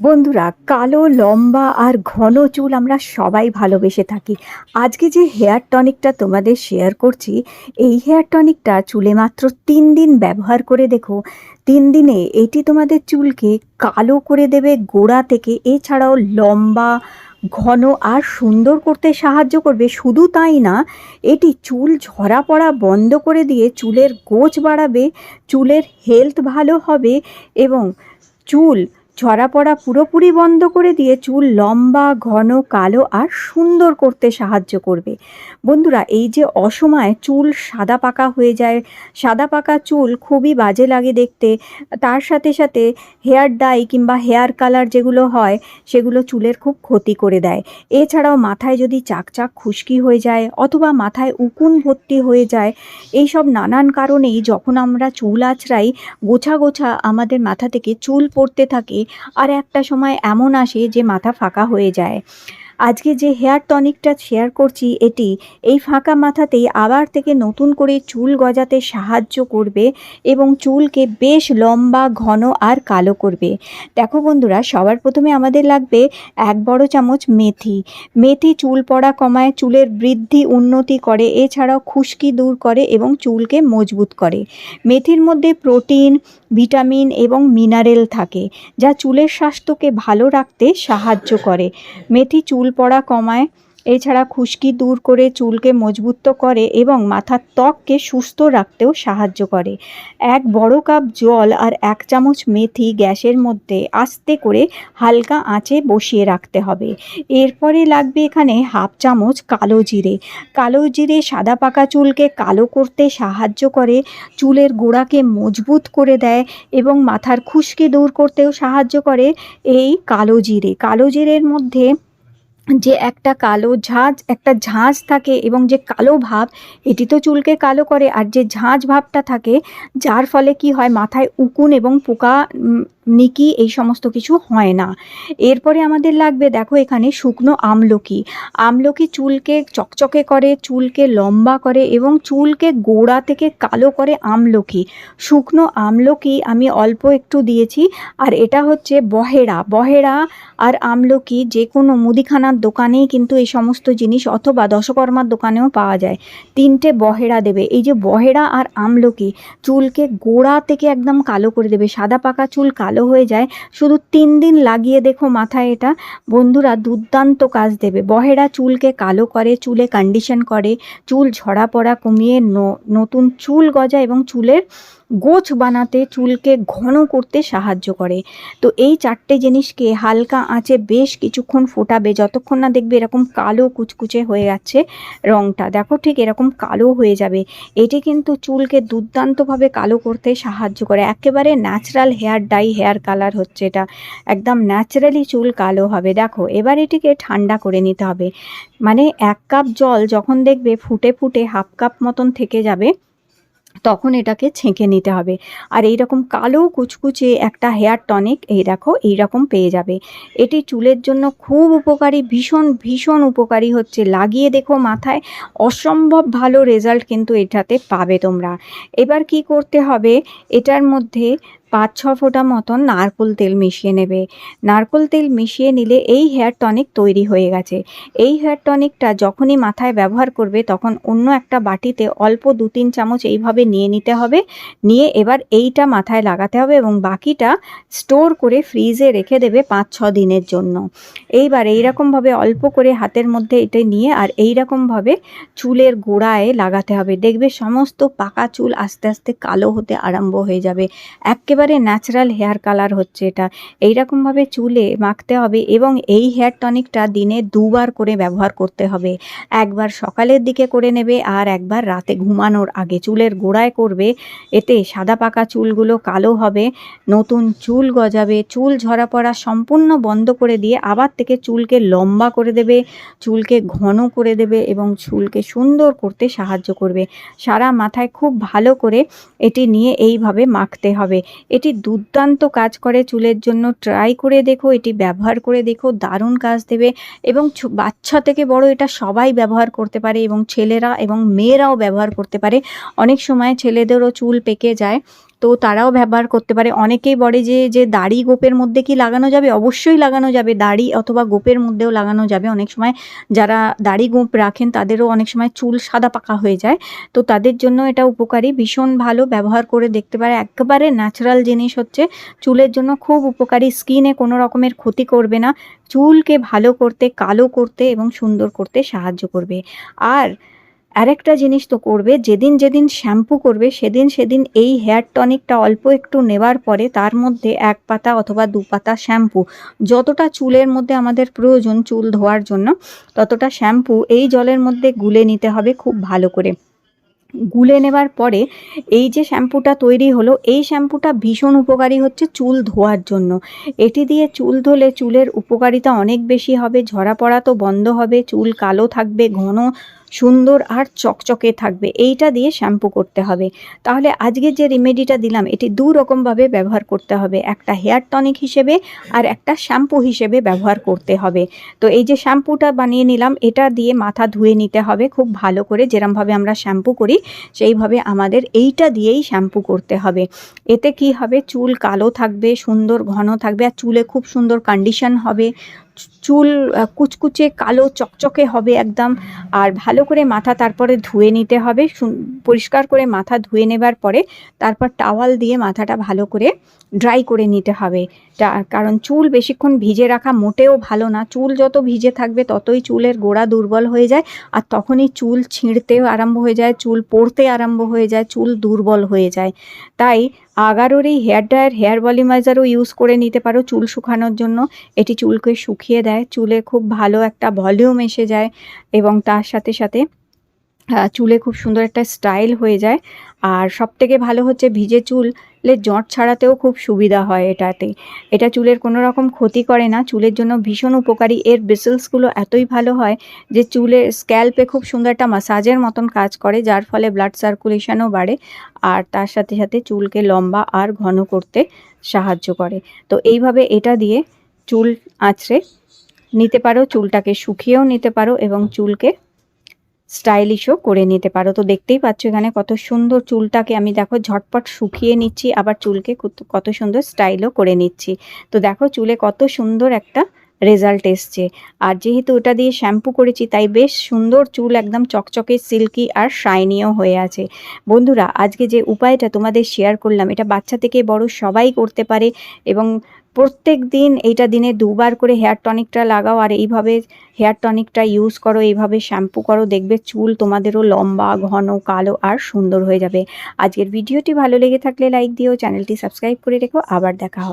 বন্ধুরা, কালো, লম্বা আর ঘন চুল আমরা সবাই ভালোবেসে থাকি। আজকে যে হেয়ার টনিকটা তোমাদের শেয়ার করছি, এই হেয়ার টনিকটা চুলে মাত্র তিন দিন ব্যবহার করে দেখো। তিন দিনে এটি তোমাদের চুলকে কালো করে দেবে গোড়া থেকে, এছাড়াও লম্বা, ঘন আর সুন্দর করতে সাহায্য করবে। শুধু তাই না, এটি চুল ঝরা পড়া বন্ধ করে দিয়ে চুলের গোছ বাড়াবে, চুলের হেলথ ভালো হবে এবং চুল ঝরা পড়া পুরোপুরি বন্ধ করে দিয়ে চুল লম্বা, ঘন, কালো আর সুন্দর করতে সাহায্য করবে। বন্ধুরা, এই যে অসময়ে চুল সাদা পাকা হয়ে যায়, সাদা পাকা চুল খুবই বাজে লাগে দেখতে, তার সাথে সাথে হেয়ার ডাই কিংবা হেয়ার কালার যেগুলো হয়, সেগুলো চুলের খুব ক্ষতি করে দেয়। এছাড়াও মাথায় যদি চাকচাক খুশকি হয়ে যায় অথবা মাথায় উকুন ভর্তি হয়ে যায়, এইসব নানান কারণেই যখন আমরা চুল আঁচড়াই, গোছা গোছা আমাদের মাথা থেকে চুল পড়তে থাকে আর একটা সময় এমন আসে যে মাথা ফাঁকা হয়ে যায়। আজকে যে হেয়ার টনিকটা শেয়ার করছি এটি, এই ফাঁকা মাথাতেই আবার থেকে নতুন করে চুল গজাতে সাহায্য করবে এবং চুলকে বেশ লম্বা, ঘন আর কালো করবে। দেখো বন্ধুরা, সবার প্রথমে আমাদের লাগবে এক বড় চামচ মেথি। মেথি চুল পড়া কমায় চুলের বৃদ্ধি, উন্নতি করে, এছাড়াও খুশকি দূর করে এবং চুলকে মজবুত করে। মেথির মধ্যে প্রোটিন, ভিটামিন এবং মিনারেল থাকে, যা চুলের স্বাস্থ্যকে ভালো রাখতে সাহায্য করে। মেথি চুল পড়া কমায়। এছাড়া খুশকি দূর করে চুলকে মজবুত করে এবং মাথার ত্বককে সুস্থ রাখতেও সাহায্য করে। এক বড় কাপ জল আর এক চামচ মেথি গ্যাসের মধ্যে আস্তে করে হালকা আঁচে বসিয়ে রাখতে হবে। এরপরে লাগবে এখানে হাফ চামচ কালো জিরে। কালো জিরে সাদা পাকা চুলকে কালো করতে সাহায্য করে, চুলের গোড়াকে মজবুত করে দেয় এবং মাথার খুশকি দূর করতেও সাহায্য করে। এই কালো জিরে, কালো জিরের মধ্যে যে একটা কালো ঝাঁঝ একটা ঝাঁঝ থাকে এবং যে কালো ভাব, এটি তো চুলকে কালো করে। আর যে ঝাঁঝ ভাবটা থাকে, যার ফলে কি হয়? মাথায় উকুন এবং পোকা নিকি এই সমস্ত কিছু হয় না? এরপরে আমাদের লাগবে, দেখো এখানে শুকনো আমলকি। আমলকি চুলকে চকচকে করে, চুলকে লম্বা করে এবং চুলকে গোড়া থেকে কালো করে আমলকি। শুকনো আমলকি আমি অল্প একটু দিয়েছি, আর এটা হচ্ছে বহেড়া বহেড়া আর আমলকি যে কোনো মুদিখানার দোকানেই কিন্তু এই সমস্ত জিনিস অথবা দশকর্মার দোকানেও পাওয়া যায়। তিনটে বহেড়া দেবে। এই যে বহেড়া আর আমলকি, চুলকে গোড়া থেকে একদম কালো করে দেবে। সাদা পাকা চুল কালো হয়ে যায়। শুধু তিন দিন লাগিয়ে দেখো মাথায় এটা। বন্ধুরা দুর্দান্ত কাজ দেবে। বহেরা চুলকে কালো করে, চুলে কন্ডিশন করে, চুল ঝরা পড়া কমিয়ে নতুন চুল গজা এবং চুলের গোছ বানাতে চুলকে ঘন করতে সাহায্য করে। তো এই চারটে জিনিসকে হালকা আঁচে বেশ কিছুক্ষণ ফোটাবে। যতক্ষণ না দেখবে এরকম কালো কুচকুচে হয়ে যাচ্ছে রংটা। দেখো ঠিক এরকম কালো হয়ে যাবে। এটি কিন্তু চুলকে দুর্দান্তভাবে কালো করতে সাহায্য করে। একেবারে natural hair dye hair colour হচ্ছে এটা। একদম ন্যাচারালি চুল কালো হবে। দেখো, এবার এটিকে ঠান্ডা করে নিতে হবে। মানে এক কাপ জল যখন দেখবে ফুটে ফুটে হাফ কাপ মতন থেকে যাবে তখন এটাকে ছেঁকে নিতে হবে। আর এই রকম কালো কুচকুচে একটা হেয়ার টনিক এই দেখো এই রকম পেয়ে যাবে। এটি চুলের জন্য খুব উপকারী, ভীষণ ভীষণ উপকারী হচ্ছে। লাগিয়ে দেখো মাথায়, অসম্ভব ভালো রেজাল্ট কিন্তু এটাতে পাবে তোমরা। এবার কি করতে হবে? এটার মধ্যে পাঁচ ছ ফোঁটা মতন নারকোল তেল মিশিয়ে নেবে। নারকোল তেল মিশিয়ে নিলে এই হেয়ার টনিক তৈরি হয়ে গেছে। এই হেয়ার টনিকটা যখনই মাথায় ব্যবহার করবে তখন অন্য একটা বাটিতে অল্প দু তিন চামচ এইভাবে নিয়ে নিতে হবে। নিয়ে এবার এইটা মাথায় লাগাতে হবে এবং বাকিটা স্টোর করে ফ্রিজে রেখে দেবে পাঁচ ছ দিনের জন্য। এইবার এইরকমভাবে অল্প করে হাতের মধ্যে এটা নিয়ে আর এইরকমভাবে চুলের গোড়ায় লাগাতে হবে। দেখবে সমস্ত পাকা চুল আস্তে আস্তে কালো হতে আরম্ভ হয়ে যাবে। একেবারে ন্যাচারাল হেয়ার কালার হচ্ছে এটা। এইরকমভাবে চুলে মাখতে হবে এবং এই হেয়ার টনিকটা দিনে দুবার করে ব্যবহার করতে হবে। একবার সকালের দিকে করে নেবে আর একবার রাতে ঘুমানোর আগে। চুলের গোড়ায় করবে, এতে সাদা পাকা চুলগুলো কালো হবে, নতুন চুল গজাবে, চুল ঝরা পড়া সম্পূর্ণ বন্ধ করে দিয়ে আবার থেকে চুলকে লম্বা করে দেবে, চুলকে ঘন করে দেবে এবং চুলকে সুন্দর করতে সাহায্য করবে। সারা মাথায় খুব ভালো করে এটি নিয়ে এইভাবে মাখতে হবে। এটি দুর্দান্ত কাজ করে চুলের জন্য। ট্রাই করে দেখো, এটি ব্যবহার করে দেখো, দারুণ কাজ দেবে এবং বাচ্চা থেকে বড় এটা সবাই ব্যবহার করতে পারে এবং ছেলেরা এবং মেয়েরাও ব্যবহার করতে পারে। অনেক সময় ছেলেদেরও চুল পেকে যায়। তো তারাও ব্যবহার করতে পারে। অনেকেই বলে যে যে দাড়ি গোপের মধ্যে কি লাগানো যাবে? অবশ্যই লাগানো যাবে। দাড়ি অথবা গোপের মধ্যেও লাগানো যাবে। অনেক সময় যারা দাড়ি গোপ রাখেন, তাদেরও অনেক সময় চুল সাদা পাকা হয়ে যায়। তো তাদের জন্য এটা উপকারী। ভীষণ ভালো ব্যবহার করে দেখতে পারে। একেবারে ন্যাচারাল জিনিস হচ্ছে, চুলের জন্য খুব উপকারী। স্কিনে কোনো রকমের ক্ষতি করবে না। চুলকে ভালো করতে, কালো করতে এবং সুন্দর করতে সাহায্য করবে। আর আরেকটা জিনিস তো করবে, যেদিন যেদিন শ্যাম্পু করবে, সেদিন সেদিন এই হেয়ার টনিকটা অল্প একটু নেবার পরে তার মধ্যে এক পাতা অথবা দু পাতা শ্যাম্পু, যতটা চুলের মধ্যে আমাদের প্রয়োজন চুল ধোয়ার জন্য, ততটা শ্যাম্পু এই জলের মধ্যে গুলে নিতে হবে খুব ভালো করে। গুলে নেবার পরে এই যে শ্যাম্পুটা তৈরি হলো, এই শ্যাম্পুটা ভীষণ উপকারী হচ্ছে চুল ধোয়ার জন্য। এটি দিয়ে চুল ধুলে চুলের উপকারিতা অনেক বেশি হবে, ঝরা পড়া তো বন্ধ হবে, চুল কালো থাকবে, ঘন সুন্দর আর চকচকে থাকবে। এইটা দিয়ে শ্যাম্পু করতে হবে। তাহলে আজকে যে রেমেডিটা দিলাম, এটি দু রকমভাবে ব্যবহার করতে হবে। একটা হেয়ার টনিক হিসেবে আর একটা শ্যাম্পু হিসেবে ব্যবহার করতে হবে। তো এই যে শ্যাম্পুটা বানিয়ে নিলাম, এটা দিয়ে মাথা ধুয়ে নিতে হবে। খুব ভালো করে যেরমভাবে আমরা শ্যাম্পু করি, সেইভাবে আমাদের এইটা দিয়েই শ্যাম্পু করতে হবে। এতে কি হবে? চুল কালো থাকবে, সুন্দর ঘন থাকবে, আর চুলে খুব সুন্দর কন্ডিশন হবে। চুল কুচকুচে, কালো, চকচকে হবে একদম। আর ভালো করে মাথা তারপরে ধুয়ে নিতে হবে। পরিষ্কার করে মাথা ধুয়ে নেবার পরে তারপর টাওয়াল দিয়ে মাথাটা ভালো করে ড্রাই করে নিতে হবে। কারণ চুল বেশিক্ষণ ভিজে রাখা মোটেও ভালো না। চুল যত ভিজে থাকবে ততই চুলের গোড়া দুর্বল হয়ে যায় আর তখনই চুল ছিঁড়তেও আরম্ভ হয়ে যায়, চুল পড়তে আরম্ভ হয়ে যায়, চুল দুর্বল হয়ে যায়। তাই আগারোর এই হেয়ার ড্রায়ার, হেয়ার ভলিমাইজারও ইউজ করে নিতে পারো চুল শুকানোর জন্য। এটি চুলকে শুকিয়ে দেয়, চুলে খুব ভালো একটা ভলিউম এসে যায় এবং তার সাথে সাথে চুলে খুব সুন্দর একটা স্টাইল হয়ে যায়। আর সব থেকে ভালো হচ্ছে ভিজে চুলে জট ছাড়াতেও খুব সুবিধা হয় এটাতে। এটা চুলের কোনো রকম ক্ষতি করে না, চুলের জন্য ভীষণ উপকারী। এর বেসেলসগুলো এতই ভালো হয় যে চুলের স্ক্যাল্পে খুব সুন্দর একটা মাসাজের মতন কাজ করে, যার ফলে ব্লাড সার্কুলেশনও বাড়ে আর তার সাথে সাথে চুলকে লম্বা আর ঘন করতে সাহায্য করে। তো এইভাবে এটা দিয়ে চুল আঁচড়ে নিতে পারো, চুলটাকে শুকিয়েও নিতে পারো এবং চুলকে স্টাইলিশও করে নিতে পারো। তো দেখতেই পাচ্ছ এখানে কত সুন্দর চুলটাকে আমি দেখো ঝটপট শুকিয়ে নিচ্ছি, আবার চুলকে কত- সুন্দর স্টাইলও করে নিচ্ছি। তো দেখো চুলে কত সুন্দর একটা রেজাল্ট এসছে। আর যেহেতু ওটা দিয়ে শ্যাম্পু করেছি, তাই বেশ সুন্দর চুল একদম চকচকে সিল্কি আর শাইনিও হয়ে আছে। বন্ধুরা, আজকে যে উপায়টা তোমাদের শেয়ার করলাম, এটা বাচ্চা থেকে বড় সবাই করতে পারে এবং প্রত্যেক দিন এইটা দিনে দুবার করে হেয়ার টনিকটা লাগাও আর এইভাবে হেয়ার টনিকটা ইউজ করো, এইভাবে শ্যাম্পু করো, দেখবে চুল তোমাদেরও লম্বা, ঘন, কালো আর সুন্দর হয়ে যাবে। আজকের ভিডিওটি ভালো লেগে থাকলে লাইক দিও, চ্যানেলটি সাবস্ক্রাইব করে রেখো, আবার দেখা হবে।